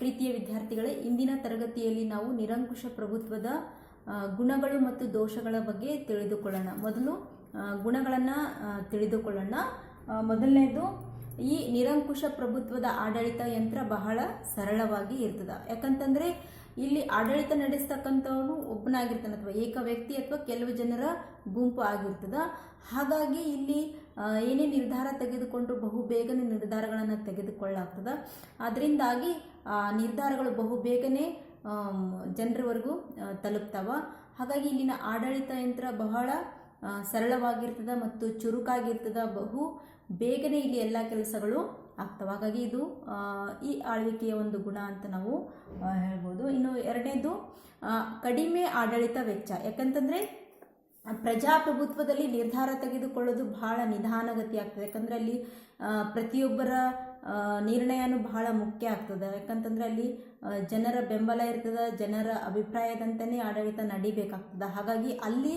ಪ್ರೀತಿಯ ವಿದ್ಯಾರ್ಥಿಗಳೇ, ಇಂದಿನ ತರಗತಿಯಲ್ಲಿ ನಾವು ನಿರಂಕುಶ ಪ್ರಭುತ್ವದ ಗುಣಗಳು ಮತ್ತು ದೋಷಗಳ ಬಗ್ಗೆ ತಿಳಿದುಕೊಳ್ಳೋಣ. ಮೊದಲು ಗುಣಗಳನ್ನು ತಿಳಿದುಕೊಳ್ಳೋಣ. ಮೊದಲನೇದು ಈ ನಿರಂಕುಶ ಪ್ರಭುತ್ವದ ಆಡಳಿತ ಯಂತ್ರ ಬಹಳ ಸರಳವಾಗಿ ಇರ್ತದ. ಯಾಕಂತಂದ್ರೆ ಇಲ್ಲಿ ಆಡಳಿತ ನಡೆಸ್ತಕ್ಕಂಥವನು ಒಬ್ಬನಾಗಿರ್ತಾನೆ ಅಥವಾ ಏಕ ವ್ಯಕ್ತಿ ಅಥವಾ ಕೆಲವು ಜನರ ಗುಂಪು ಆಗಿರ್ತದ. ಹಾಗಾಗಿ ಇಲ್ಲಿ ಏನೇ ನಿರ್ಧಾರ ತೆಗೆದುಕೊಂಡು ಬಹು ಬೇಗನೆ ನಿರ್ಧಾರಗಳನ್ನು ತೆಗೆದುಕೊಳ್ಳಾಗ್ತದ. ಅದರಿಂದಾಗಿ ಆ, ನಿರ್ಧಾರಗಳು ಬಹು ಬೇಗನೆ ಜನರವರೆಗೂ ತಲುಪ್ತಾವ. ಹಾಗಾಗಿ ಇಲ್ಲಿನ ಆಡಳಿತ ಯಂತ್ರ ಬಹಳ ಸರಳವಾಗಿರ್ತದ ಮತ್ತು ಚುರುಕಾಗಿರ್ತದ. ಬಹು ಬೇಗನೆ ಇಲ್ಲಿ ಎಲ್ಲ ಕೆಲಸಗಳು ಆಗ್ತವೆ ಹಾಗಾಗಿ ಇದು ಈ ಆಳ್ವಿಕೆಯ ಒಂದು ಗುಣ ಅಂತ ನಾವು ಹೇಳ್ಬೋದು. ಇನ್ನು ಎರಡನೇದು ಕಡಿಮೆ ಆಡಳಿತ ವೆಚ್ಚ. ಯಾಕಂತಂದರೆ, ಪ್ರಜಾಪ್ರಭುತ್ವದಲ್ಲಿ ನಿರ್ಧಾರ ತೆಗೆದುಕೊಳ್ಳೋದು ಬಹಳ ನಿಧಾನಗತಿ ಆಗ್ತದೆ ಯಾಕಂದರೆ ಅಲ್ಲಿ ಪ್ರತಿಯೊಬ್ಬರ ನಿರ್ಣಯನೂ ಬಹಳ ಮುಖ್ಯ ಆಗ್ತದೆ. ಯಾಕಂತಂದರೆ ಅಲ್ಲಿ ಜನರ ಬೆಂಬಲ ಇರ್ತದೆ, ಜನರ ಅಭಿಪ್ರಾಯದಂತನೇ ಆಡಳಿತ ನಡಿಬೇಕಾಗ್ತದೆ. ಹಾಗಾಗಿ ಅಲ್ಲಿ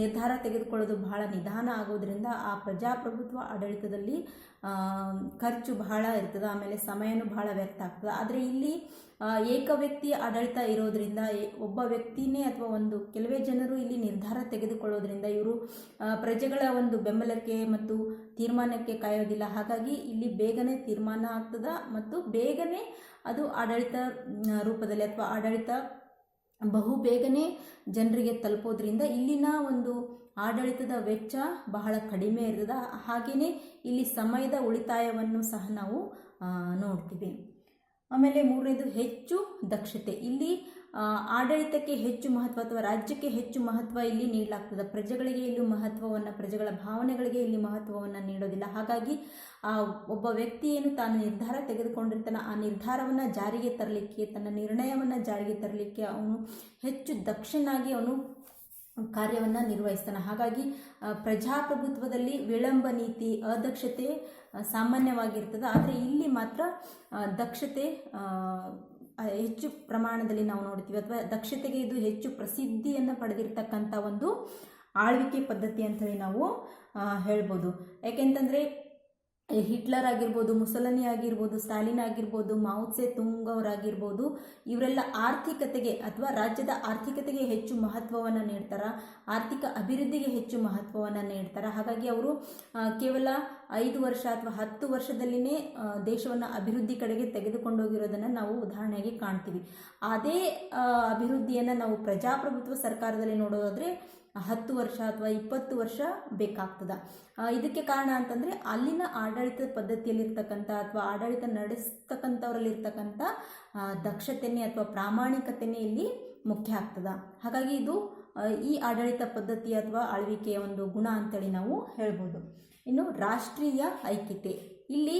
ನಿರ್ಧಾರ ತೆಗೆದುಕೊಳ್ಳೋದು ಬಹಳ ನಿಧಾನ ಆಗೋದ್ರಿಂದ ಆ ಪ್ರಜಾಪ್ರಭುತ್ವ ಆಡಳಿತದಲ್ಲಿ ಖರ್ಚು ಬಹಳ ಇರ್ತದೆ, ಆಮೇಲೆ ಸಮಯನೂ ಬಹಳ ವ್ಯರ್ಥ ಆಗ್ತದೆ. ಆದರೆ ಇಲ್ಲಿ ಏಕ ವ್ಯಕ್ತಿ ಆಡಳಿತ ಇರೋದ್ರಿಂದ ಒಬ್ಬ ವ್ಯಕ್ತಿನೇ ಅಥವಾ ಒಂದು ಕೆಲವೇ ಜನರು ಇಲ್ಲಿ ನಿರ್ಧಾರ ತೆಗೆದುಕೊಳ್ಳೋದ್ರಿಂದ ಇವರು ಪ್ರಜೆಗಳ ಒಂದು ಬೆಂಬಲಕ್ಕೆ ಮತ್ತು ತೀರ್ಮಾನಕ್ಕೆ ಕಾಯೋದಿಲ್ಲ. ಹಾಗಾಗಿ ಇಲ್ಲಿ ಬೇಗನೆ ತೀರ್ಮಾನ ಆಗ್ತದ ಮತ್ತು ಬೇಗನೆ ಅದು ಆಡಳಿತ ರೂಪದಲ್ಲಿ ಅಥವಾ ಆಡಳಿತ ಬಹು ಬೇಗನೆ ಜನರಿಗೆ ತಲುಪೋದ್ರಿಂದ ಇಲ್ಲಿನ ಒಂದು ಆಡಳಿತದ ವೆಚ್ಚ ಬಹಳ ಕಡಿಮೆ ಇರ್ತದೆ. ಹಾಗೆಯೇ ಇಲ್ಲಿ ಸಮಯದ ಉಳಿತಾಯವನ್ನು ಸಹ ನಾವು ನೋಡ್ತೀವಿ. ಆಮೇಲೆ ಮೂರನೇದು ಹೆಚ್ಚು ದಕ್ಷತೆ. ಇಲ್ಲಿ ಆಡಳಿತಕ್ಕೆ ಹೆಚ್ಚು ಮಹತ್ವ ಅಥವಾ ರಾಜ್ಯಕ್ಕೆ ಹೆಚ್ಚು ಮಹತ್ವ ಇಲ್ಲಿ ನೀಡಲಾಗ್ತದೆ. ಪ್ರಜೆಗಳಿಗೆ ಇಲ್ಲಿ ಮಹತ್ವವನ್ನು, ಪ್ರಜೆಗಳ ಭಾವನೆಗಳಿಗೆ ಇಲ್ಲಿ ಮಹತ್ವವನ್ನು ನೀಡೋದಿಲ್ಲ. ಹಾಗಾಗಿ ಆ ಒಬ್ಬ ವ್ಯಕ್ತಿ ಏನು ತಾನು ನಿರ್ಧಾರ ತೆಗೆದುಕೊಂಡಿರ್ತಾನೆ. ಆ ನಿರ್ಧಾರವನ್ನು ಜಾರಿಗೆ ತರಲಿಕ್ಕೆ, ತನ್ನ ನಿರ್ಣಯವನ್ನು ಜಾರಿಗೆ ತರಲಿಕ್ಕೆ ಅವನು ಹೆಚ್ಚು ದಕ್ಷನಾಗಿ ಅವನು ಕಾರ್ಯವನ್ನು ನಿರ್ವಹಿಸ್ತಾನೆ. ಹಾಗಾಗಿ ಪ್ರಜಾಪ್ರಭುತ್ವದಲ್ಲಿ ವಿಳಂಬ ನೀತಿ, ಅದಕ್ಷತೆ ಸಾಮಾನ್ಯವಾಗಿರ್ತದೆ. ಆದರೆ ಇಲ್ಲಿ ಮಾತ್ರ ದಕ್ಷತೆ ಹೆಚ್ಚು ಪ್ರಮಾಣದಲ್ಲಿ ನಾವು ನೋಡ್ತೀವಿ ಅಥವಾ ದಕ್ಷತೆಗೆ ಇದು ಹೆಚ್ಚು ಪ್ರಸಿದ್ಧಿಯನ್ನು ಪಡೆದಿರ್ತಕ್ಕಂಥ ಒಂದು ಆಳ್ವಿಕೆ ಪದ್ಧತಿ ಅಂತೇಳಿ ನಾವು ಹೇಳ್ಬೋದು. ಯಾಕೆಂತಂದರೆ ಹಿಟ್ಲರ್ ಆಗಿರ್ಬೋದು, ಮುಸಲನಿ ಆಗಿರ್ಬೋದು, ಸ್ಟಾಲಿನ್ ಆಗಿರ್ಬೋದು ಮಾವುತ್ಸೆ ತುಂಗ್ ಅವರಾಗಿರ್ಬೋದು ಇವರೆಲ್ಲ ಆರ್ಥಿಕತೆಗೆ ಅಥವಾ ರಾಜ್ಯದ ಆರ್ಥಿಕತೆಗೆ ಹೆಚ್ಚು ಮಹತ್ವವನ್ನು ನೀಡ್ತಾರೆ, ಆರ್ಥಿಕ ಅಭಿವೃದ್ಧಿಗೆ ಹೆಚ್ಚು ಮಹತ್ವವನ್ನು ನೀಡ್ತಾರೆ. ಹಾಗಾಗಿ ಅವರು ಕೇವಲ ಐದು ವರ್ಷ ಅಥವಾ ಹತ್ತು ವರ್ಷದಲ್ಲಿನೇ ದೇಶವನ್ನು ಅಭಿವೃದ್ಧಿ ಕಡೆಗೆ ತೆಗೆದುಕೊಂಡೋಗಿರೋದನ್ನು ನಾವು ಉದಾಹರಣೆಗೆ ಕಾಣ್ತೀವಿ. ಅದೇ ಅಭಿವೃದ್ಧಿಯನ್ನು ನಾವು ಪ್ರಜಾಪ್ರಭುತ್ವ ಸರ್ಕಾರದಲ್ಲಿ ನೋಡೋದಾದರೆ ಹತ್ತು ವರ್ಷ ಅಥವಾ ಇಪ್ಪತ್ತು ವರ್ಷ ಬೇಕಾಗ್ತದೆ. ಇದಕ್ಕೆ ಕಾರಣ ಅಂತಂದರೆ ಅಲ್ಲಿನ ಆಡಳಿತ ಪದ್ಧತಿಯಲ್ಲಿರ್ತಕ್ಕಂಥ ಅಥವಾ ಆಡಳಿತ ನಡೆಸ್ತಕ್ಕಂಥವ್ರಲ್ಲಿರ್ತಕ್ಕಂಥ ದಕ್ಷತೆನೇ ಅಥವಾ ಪ್ರಾಮಾಣಿಕತೆನೇ ಇಲ್ಲಿ ಮುಖ್ಯ ಆಗ್ತದೆ. ಹಾಗಾಗಿ ಇದು ಈ ಆಡಳಿತ ಪದ್ಧತಿ ಅಥವಾ ಆಳ್ವಿಕೆಯ ಒಂದು ಗುಣ ಅಂತೇಳಿ ನಾವು ಹೇಳ್ಬೋದು. ಇನ್ನು ರಾಷ್ಟ್ರೀಯ ಐಕ್ಯತೆ. ಇಲ್ಲಿ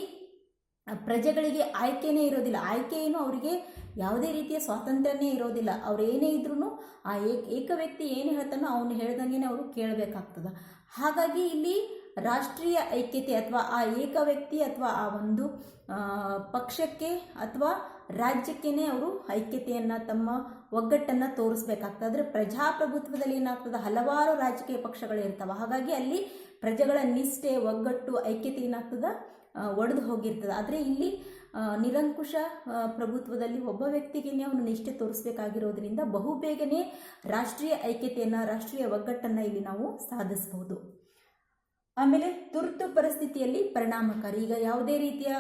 ಪ್ರಜೆಗಳಿಗೆ ಆಯ್ಕೆನೇ ಇರೋದಿಲ್ಲ. ಆಯ್ಕೆ ಏನು ಅವರಿಗೆ ಯಾವುದೇ ರೀತಿಯ ಸ್ವಾತಂತ್ರ್ಯನೇ ಇರೋದಿಲ್ಲ. ಅವ್ರು ಏನೇ ಇದ್ರೂ ಆ ಏಕ ಏಕ ವ್ಯಕ್ತಿ ಏನು ಹೇಳ್ತಾನೋ ಅವನು ಹೇಳ್ದಂಗೆ ಅವರು ಕೇಳಬೇಕಾಗ್ತದೆ. ಹಾಗಾಗಿ ಇಲ್ಲಿ ರಾಷ್ಟ್ರೀಯ ಐಕ್ಯತೆ ಅಥವಾ ಆ ಏಕ ವ್ಯಕ್ತಿ ಅಥವಾ ಆ ಒಂದು ಪಕ್ಷಕ್ಕೆ ಅಥವಾ ರಾಜ್ಯಕ್ಕೇನೆ ಅವರು ಐಕ್ಯತೆಯನ್ನು, ತಮ್ಮ ಒಗ್ಗಟ್ಟನ್ನು ತೋರಿಸ್ಬೇಕಾಗ್ತದೆ. ಆದರೆ ಪ್ರಜಾಪ್ರಭುತ್ವದಲ್ಲಿ ಏನಾಗ್ತದೆ? ಹಲವಾರು ರಾಜಕೀಯ ಪಕ್ಷಗಳು ಇರ್ತವೆ. ಹಾಗಾಗಿ ಅಲ್ಲಿ ಪ್ರಜೆಗಳ ನಿಷ್ಠೆ, ಒಗ್ಗಟ್ಟು, ಐಕ್ಯತೆ ಏನಾಗ್ತದೆ? ಒಡೆದು ಹೋಗಿರ್ತದೆ. ಆದರೆ ಇಲ್ಲಿ ನಿರಂಕುಶ ಪ್ರಭುತ್ವದಲ್ಲಿ ಒಬ್ಬ ವ್ಯಕ್ತಿಗೇನೆ ಅವನು ನಿಷ್ಠೆ ತೋರಿಸಬೇಕಾಗಿರೋದ್ರಿಂದ ಬಹುಬೇಗನೆ ರಾಷ್ಟ್ರೀಯ ಐಕ್ಯತೆಯನ್ನು, ರಾಷ್ಟ್ರೀಯ ಒಗ್ಗಟ್ಟನ್ನು ಇಲ್ಲಿ ನಾವು ಸಾಧಿಸಬಹುದು. ಆಮೇಲೆ ತುರ್ತು ಪರಿಸ್ಥಿತಿಯಲ್ಲಿ ಪರಿಣಾಮಕಾರಿ. ಈಗ ಯಾವುದೇ ರೀತಿಯ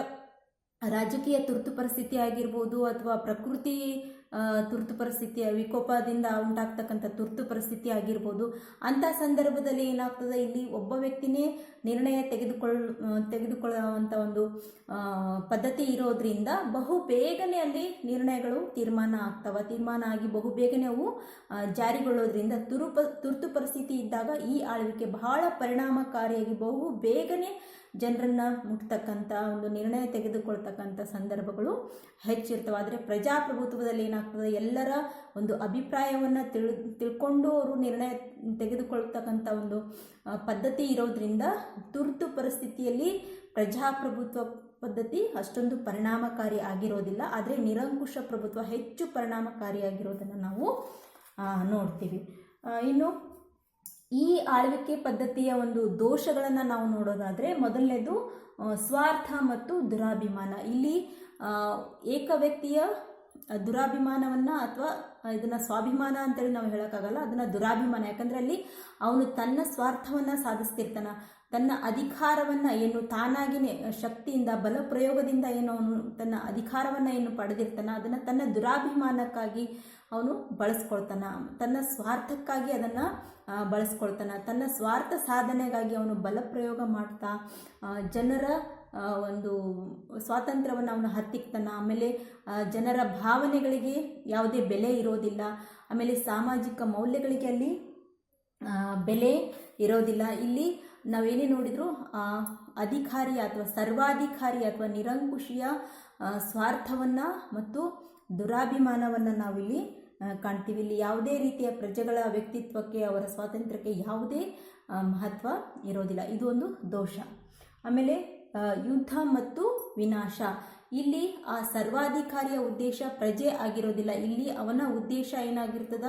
ರಾಜಕೀಯ ತುರ್ತು ಪರಿಸ್ಥಿತಿ ಆಗಿರ್ಬೋದು ಅಥವಾ ಪ್ರಕೃತಿ ತುರ್ತು ಪರಿಸ್ಥಿತಿಯ ವಿಕೋಪದಿಂದ ಉಂಟಾಗ್ತಕ್ಕಂಥ ತುರ್ತು ಪರಿಸ್ಥಿತಿ ಆಗಿರ್ಬೋದು, ಅಂಥ ಸಂದರ್ಭದಲ್ಲಿ ಏನಾಗ್ತದೆ? ಇಲ್ಲಿ ಒಬ್ಬ ವ್ಯಕ್ತಿನೇ ನಿರ್ಣಯ ತೆಗೆದುಕೊಳ್ ತೆಗೆದುಕೊಳ್ಳುವಂಥ ಒಂದು ಪದ್ಧತಿ ಇರೋದ್ರಿಂದ ಬಹು ಬೇಗನೆ ಅಲ್ಲಿ ನಿರ್ಣಯಗಳು ತೀರ್ಮಾನ ಆಗ್ತವೆ. ತೀರ್ಮಾನ ಆಗಿ ಬಹು ಬೇಗನೆ ಅವು ಜಾರಿಗೊಳ್ಳೋದ್ರಿಂದ ತುರುಪ, ತುರ್ತು ಪರಿಸ್ಥಿತಿ ಇದ್ದಾಗ ಈ ಆಳ್ವಿಕೆ ಬಹಳ ಪರಿಣಾಮಕಾರಿಯಾಗಿ ಬಹು ಬೇಗನೆ ಜನರನ್ನು ಮುಟ್ತಕ್ಕಂಥ ಒಂದು ನಿರ್ಣಯ ತೆಗೆದುಕೊಳ್ತಕ್ಕಂಥ ಸಂದರ್ಭಗಳು ಹೆಚ್ಚಿರ್ತವೆ ಆದರೆ ಪ್ರಜಾಪ್ರಭುತ್ವದಲ್ಲಿ ಏನಾಗ್ತದೆ? ಎಲ್ಲರ ಒಂದು ಅಭಿಪ್ರಾಯವನ್ನು ತಿಳಿ ತಿಳ್ಕೊಂಡು ಅವರು ನಿರ್ಣಯ ತೆಗೆದುಕೊಳ್ತಕ್ಕಂಥ ಒಂದು ಪದ್ಧತಿ ಇರೋದ್ರಿಂದ ತುರ್ತು ಪರಿಸ್ಥಿತಿಯಲ್ಲಿ ಪ್ರಜಾಪ್ರಭುತ್ವ ಪದ್ಧತಿ ಅಷ್ಟೊಂದು ಪರಿಣಾಮಕಾರಿ ಆಗಿರೋದಿಲ್ಲ. ಆದರೆ ನಿರಂಕುಶ ಪ್ರಭುತ್ವ ಹೆಚ್ಚು ಪರಿಣಾಮಕಾರಿಯಾಗಿರೋದನ್ನು ನಾವು ನೋಡ್ತೀವಿ. ಇನ್ನು ಈ ಆಳ್ವಿಕೆ ಪದ್ಧತಿಯ ಒಂದು ದೋಷಗಳನ್ನು ನಾವು ನೋಡೋದಾದರೆ ಮೊದಲನೇದು ಸ್ವಾರ್ಥ ಮತ್ತು ದುರಾಭಿಮಾನ. ಇಲ್ಲಿ ಏಕ ವ್ಯಕ್ತಿಯ ದುರಾಭಿಮಾನವನ್ನು ಅಥವಾ ಇದನ್ನು ಸ್ವಾಭಿಮಾನ ಅಂತೇಳಿ ನಾವು ಹೇಳೋಕ್ಕಾಗಲ್ಲ, ಅದನ್ನು ದುರಾಭಿಮಾನ. ಯಾಕಂದರೆ ಅಲ್ಲಿ ಅವನು ತನ್ನ ಸ್ವಾರ್ಥವನ್ನು ಸಾಧಿಸ್ತಿರ್ತಾನ. ತನ್ನ ಅಧಿಕಾರವನ್ನು ಏನು ತಾನಾಗಿನೇ, ಶಕ್ತಿಯಿಂದ ಬಲ ಪ್ರಯೋಗದಿಂದ ಏನು ಅವನು ತನ್ನ ಅಧಿಕಾರವನ್ನು ಏನು ಪಡೆದಿರ್ತಾನ, ಅದನ್ನು ತನ್ನ ದುರಾಭಿಮಾನಕ್ಕಾಗಿ ಅವನು ಬಳಸ್ಕೊಳ್ತಾನ. ತನ್ನ ಸ್ವಾರ್ಥಕ್ಕಾಗಿ ಅದನ್ನು ಬಳಸ್ಕೊಳ್ತಾನ. ತನ್ನ ಸ್ವಾರ್ಥ ಸಾಧನೆಗಾಗಿ ಅವನು ಬಲಪ್ರಯೋಗ ಮಾಡ್ತಾ ಜನರ ಒಂದು ಸ್ವಾತಂತ್ರ್ಯವನ್ನು ಅವನು ಹತ್ತಿಕ್ತಾನ. ಆಮೇಲೆ ಜನರ ಭಾವನೆಗಳಿಗೆ ಯಾವುದೇ ಬೆಲೆ ಇರೋದಿಲ್ಲ. ಆಮೇಲೆ ಸಾಮಾಜಿಕ ಮೌಲ್ಯಗಳಿಗೆ ಅಲ್ಲಿ ಬೆಲೆ ಇರೋದಿಲ್ಲ. ಇಲ್ಲಿ ನಾವೇನೇ ನೋಡಿದ್ರು ಅಧಿಕಾರಿ ಅಥವಾ ಸರ್ವಾಧಿಕಾರಿ ಅಥವಾ ನಿರಂಕುಶಿಯ ಸ್ವಾರ್ಥವನ್ನು ಮತ್ತು ದುರಾಭಿಮಾನವನ್ನು ನಾವಿಲ್ಲಿ ಕಾಣ್ತೀವಿ. ಇಲ್ಲಿ ಯಾವುದೇ ರೀತಿಯ ಪ್ರಜೆಗಳ ವ್ಯಕ್ತಿತ್ವಕ್ಕೆ, ಅವರ ಸ್ವಾತಂತ್ರ್ಯಕ್ಕೆ ಯಾವುದೇ ಮಹತ್ವ ಇರೋದಿಲ್ಲ. ಇದು ಒಂದು ದೋಷ. ಆಮೇಲೆ ಯುದ್ಧ ಮತ್ತು ವಿನಾಶ. ಇಲ್ಲಿ ಆ ಸರ್ವಾಧಿಕಾರಿಯ ಉದ್ದೇಶ ಪ್ರಜೆ ಆಗಿರೋದಿಲ್ಲ. ಇಲ್ಲಿ ಅವನ ಉದ್ದೇಶ ಏನಾಗಿರ್ತದ?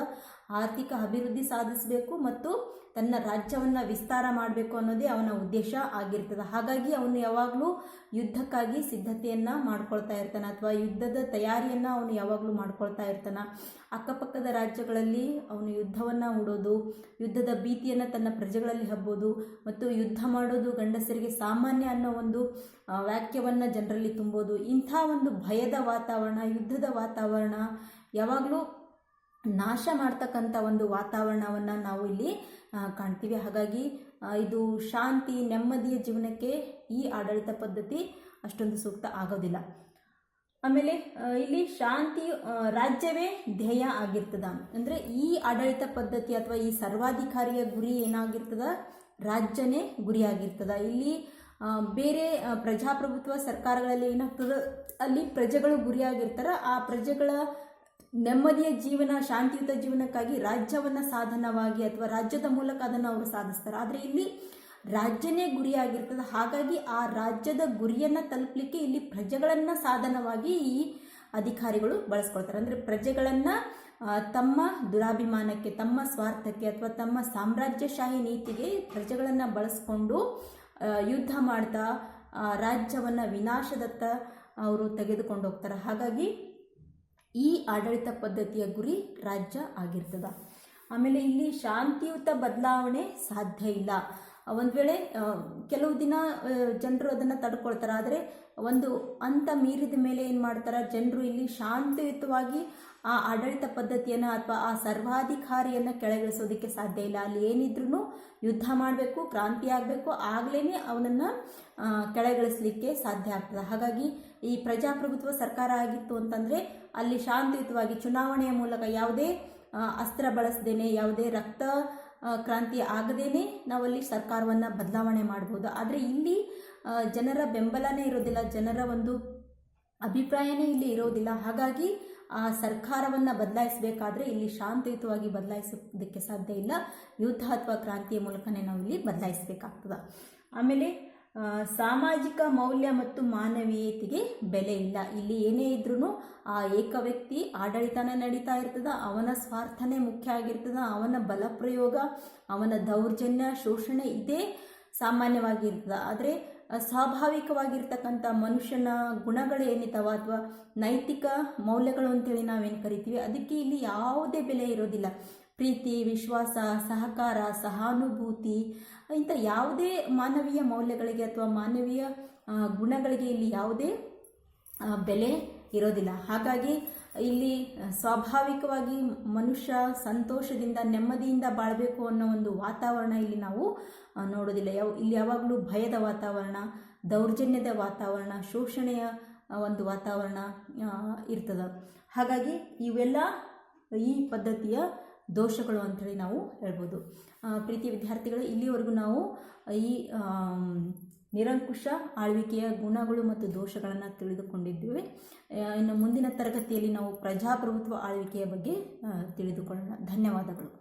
ಆರ್ಥಿಕ ಅಭಿವೃದ್ಧಿ ಸಾಧಿಸಬೇಕು ಮತ್ತು ತನ್ನ ರಾಜ್ಯವನ್ನು ವಿಸ್ತಾರ ಮಾಡಬೇಕು ಅನ್ನೋದೇ ಅವನ ಉದ್ದೇಶ ಆಗಿರ್ತದೆ. ಹಾಗಾಗಿ ಅವನು ಯಾವಾಗಲೂ ಯುದ್ಧಕ್ಕಾಗಿ ಸಿದ್ಧತೆಯನ್ನು ಮಾಡ್ಕೊಳ್ತಾ ಇರ್ತಾನೆ ಅಥವಾ ಯುದ್ಧದ ತಯಾರಿಯನ್ನು ಅವನು ಯಾವಾಗಲೂ ಮಾಡ್ಕೊಳ್ತಾ ಇರ್ತಾನೆ. ಅಕ್ಕಪಕ್ಕದ ರಾಜ್ಯಗಳಲ್ಲಿ ಅವನು ಯುದ್ಧವನ್ನು ಹೂಡೋದು ಯುದ್ಧದ ಭೀತಿಯನ್ನು ತನ್ನ ಪ್ರಜೆಗಳಲ್ಲಿ ಹಬ್ಬೋದು ಮತ್ತು ಯುದ್ಧ ಮಾಡೋದು ಗಂಡಸರಿಗೆ ಸಾಮಾನ್ಯ ಅನ್ನೋ ಒಂದು ವಾಕ್ಯವನ್ನು ಜನರಲ್ಲಿ ತುಂಬೋದು. ಇಂಥ ಒಂದು ಭಯದ ವಾತಾವರಣ, ಯುದ್ಧದ ವಾತಾವರಣ ಯಾವಾಗಲೂ ನಾಶ ಮಾಡ್ತಕ್ಕಂಥ ಒಂದು ವಾತಾವರಣವನ್ನು ನಾವು ಇಲ್ಲಿ ಕಾಣ್ತೀವಿ. ಹಾಗಾಗಿ ಇದು ಶಾಂತಿ, ನೆಮ್ಮದಿಯ ಜೀವನಕ್ಕೆ ಈ ಆಡಳಿತ ಪದ್ಧತಿ ಅಷ್ಟೊಂದು ಸೂಕ್ತ ಆಗೋದಿಲ್ಲ. ಆಮೇಲೆ ಇಲ್ಲಿ ಶಾಂತಿ ರಾಜ್ಯವೇ ಧ್ಯೇಯ ಆಗಿರ್ತದ. ಅಂದರೆ ಈ ಆಡಳಿತ ಪದ್ಧತಿ ಅಥವಾ ಈ ಸರ್ವಾಧಿಕಾರಿಯ ಗುರಿ ಏನಾಗಿರ್ತದ? ರಾಜ್ಯನೇ ಗುರಿಯಾಗಿರ್ತದ ಇಲ್ಲಿ ಬೇರೆ ಪ್ರಜಾಪ್ರಭುತ್ವ ಸರ್ಕಾರಗಳಲ್ಲಿ ಏನಾಗ್ತದ? ಅಲ್ಲಿ ಪ್ರಜೆಗಳು ಗುರಿಯಾಗಿರ್ತಾರ. ಆ ಪ್ರಜೆಗಳ ನೆಮ್ಮದಿಯ ಜೀವನ, ಶಾಂತಿಯುತ ಜೀವನಕ್ಕಾಗಿ ರಾಜ್ಯವನ್ನು ಸಾಧನವಾಗಿ ಅಥವಾ ರಾಜ್ಯದ ಮೂಲಕ ಅದನ್ನು ಅವರು ಸಾಧಿಸ್ತಾರೆ. ಆದರೆ ಇಲ್ಲಿ ರಾಜ್ಯನೇ ಗುರಿಯಾಗಿರ್ತದೆ. ಹಾಗಾಗಿ ಆ ರಾಜ್ಯದ ಗುರಿಯನ್ನು ತಲುಪಲಿಕ್ಕೆ ಇಲ್ಲಿ ಪ್ರಜೆಗಳನ್ನು ಸಾಧನವಾಗಿ ಈ ಅಧಿಕಾರಿಗಳು ಬಳಸ್ಕೊಳ್ತಾರೆ. ಅಂದರೆ ಪ್ರಜೆಗಳನ್ನು ತಮ್ಮ ದುರಾಭಿಮಾನಕ್ಕೆ, ತಮ್ಮ ಸ್ವಾರ್ಥಕ್ಕೆ ಅಥವಾ ತಮ್ಮ ಸಾಮ್ರಾಜ್ಯಶಾಹಿ ನೀತಿಗೆ ಪ್ರಜೆಗಳನ್ನು ಬಳಸ್ಕೊಂಡು ಯುದ್ಧ ಮಾಡ್ತಾ ರಾಜ್ಯವನ್ನು ವಿನಾಶದತ್ತ ಅವರು ತೆಗೆದುಕೊಂಡು ಹೋಗ್ತಾರೆ. ಹಾಗಾಗಿ ಈ ಆಡಳಿತ ಪದ್ಧತಿಯ ಗುರಿ ರಾಜ್ಯ ಆಗಿರ್ತದ. ಆಮೇಲೆ ಇಲ್ಲಿ ಶಾಂತಿಯುತ ಬದಲಾವಣೆ ಸಾಧ್ಯ ಇಲ್ಲ. ಒಂದು ವೇಳೆ ಕೆಲವು ದಿನ ಜನರು ಅದನ್ನು ತಡ್ಕೊಳ್ತಾರೆ. ಆದರೆ ಒಂದು ಅಂತ ಮೀರಿದ ಮೇಲೆ ಏನು ಮಾಡ್ತಾರೆ? ಜನರು ಇಲ್ಲಿ ಶಾಂತಿಯುತವಾಗಿ ಆ ಆಡಳಿತ ಪದ್ಧತಿಯನ್ನು ಅಥವಾ ಆ ಸರ್ವಾಧಿಕಾರಿಯನ್ನು ಕೆಳಗಿಳಿಸೋದಕ್ಕೆ ಸಾಧ್ಯ ಇಲ್ಲ. ಅಲ್ಲಿ ಏನಿದ್ರೂ ಯುದ್ಧ ಮಾಡಬೇಕು, ಕ್ರಾಂತಿ ಆಗಬೇಕು ಆಗಲೇ ಅವನನ್ನು ಕೆಳಗಿಳಿಸಲಿಕ್ಕೆ ಸಾಧ್ಯ ಆಗ್ತದೆ. ಹಾಗಾಗಿ ಈ ಪ್ರಜಾಪ್ರಭುತ್ವ ಸರ್ಕಾರ ಆಗಿತ್ತು ಅಂತಂದರೆ ಅಲ್ಲಿ ಶಾಂತಿಯುತವಾಗಿ ಚುನಾವಣೆಯ ಮೂಲಕ ಯಾವುದೇ ಅಸ್ತ್ರ ಬಳಸದೇನೆ, ಯಾವುದೇ ರಕ್ತ ಕ್ರಾಂತಿ ಆಗದೇನೆ ನಾವಲ್ಲಿ ಸರ್ಕಾರವನ್ನು ಬದಲಾವಣೆ ಮಾಡ್ಬೋದು. ಆದರೆ ಇಲ್ಲಿ ಜನರ ಬೆಂಬಲನೇ ಇರೋದಿಲ್ಲ, ಜನರ ಒಂದು ಅಭಿಪ್ರಾಯನೇ ಇಲ್ಲಿ ಇರೋದಿಲ್ಲ. ಹಾಗಾಗಿ ಆ ಸರ್ಕಾರವನ್ನು ಬದಲಾಯಿಸಬೇಕಾದ್ರೆ ಇಲ್ಲಿ ಶಾಂತಿಯುತವಾಗಿ ಬದಲಾಯಿಸೋದಕ್ಕೆ ಸಾಧ್ಯ ಇಲ್ಲ. ಯುದ್ಧ ಅಥವಾ ಕ್ರಾಂತಿಯ ಮೂಲಕನೇ ನಾವು ಇಲ್ಲಿ ಬದಲಾಯಿಸಬೇಕಾಗ್ತದೆ. ಆಮೇಲೆ ಸಾಮಾಜಿಕ ಮೌಲ್ಯ ಮತ್ತು ಮಾನವೀಯತೆಗೆ ಬೆಲೆ ಇಲ್ಲ. ಇಲ್ಲಿ ಏನೇ ಇದ್ರೂ ಆ ಏಕ ವ್ಯಕ್ತಿ ಆಡಳಿತನೇ ನಡೀತಾ ಇರ್ತದ, ಅವನ ಸ್ವಾರ್ಥನೇ ಮುಖ್ಯ ಆಗಿರ್ತದ, ಅವನ ಬಲಪ್ರಯೋಗ, ಅವನ ದೌರ್ಜನ್ಯ, ಶೋಷಣೆ ಇದೇ ಸಾಮಾನ್ಯವಾಗಿರ್ತದ. ಆದರೆ ಸ್ವಾಭಾವಿಕವಾಗಿರ್ತಕ್ಕಂಥ ಮನುಷ್ಯನ ಗುಣಗಳು ಏನಿದ್ದಾವ ಅಥವಾ ನೈತಿಕ ಮೌಲ್ಯಗಳು ಅಂತೇಳಿ ನಾವೇನು ಕರಿತೀವಿ, ಅದಕ್ಕೆ ಇಲ್ಲಿ ಯಾವುದೇ ಬೆಲೆ ಇರೋದಿಲ್ಲ. ಪ್ರೀತಿ, ವಿಶ್ವಾಸ, ಸಹಕಾರ, ಸಹಾನುಭೂತಿ, ಇಂಥ ಯಾವುದೇ ಮಾನವೀಯ ಮೌಲ್ಯಗಳಿಗೆ ಅಥವಾ ಮಾನವೀಯ ಗುಣಗಳಿಗೆ ಇಲ್ಲಿ ಯಾವುದೇ ಬೆಲೆ ಇರೋದಿಲ್ಲ. ಹಾಗಾಗಿ ಇಲ್ಲಿ ಸ್ವಾಭಾವಿಕವಾಗಿ ಮನುಷ್ಯ ಸಂತೋಷದಿಂದ, ನೆಮ್ಮದಿಯಿಂದ ಬಾಳಬೇಕು ಅನ್ನೋ ಒಂದು ವಾತಾವರಣ ಇಲ್ಲಿ ನಾವು ನೋಡೋದಿಲ್ಲ. ಯಾವ, ಇಲ್ಲಿ ಯಾವಾಗಲೂ ಭಯದ ವಾತಾವರಣ, ದೌರ್ಜನ್ಯದ ವಾತಾವರಣ, ಶೋಷಣೆಯ ಒಂದು ವಾತಾವರಣ ಇರ್ತದೆ. ಹಾಗಾಗಿ ಇವೆಲ್ಲ ಈ ಪದ್ಧತಿಯ ದೋಷಗಳು ಅಂಥೇಳಿ ನಾವು ಹೇಳ್ಬೋದು. ಪ್ರೀತಿ ವಿದ್ಯಾರ್ಥಿಗಳು, ಇಲ್ಲಿವರೆಗೂ ನಾವು ಈ ನಿರಂಕುಶ ಆಳ್ವಿಕೆಯ ಗುಣಗಳು ಮತ್ತು ದೋಷಗಳನ್ನು ತಿಳಿದುಕೊಂಡಿದ್ದೇವೆ. ಇನ್ನು ಮುಂದಿನ ತರಗತಿಯಲ್ಲಿ ನಾವು ಪ್ರಜಾಪ್ರಭುತ್ವ ಆಳ್ವಿಕೆಯ ಬಗ್ಗೆ ತಿಳಿದುಕೊಳ್ಳೋಣ. ಧನ್ಯವಾದಗಳು.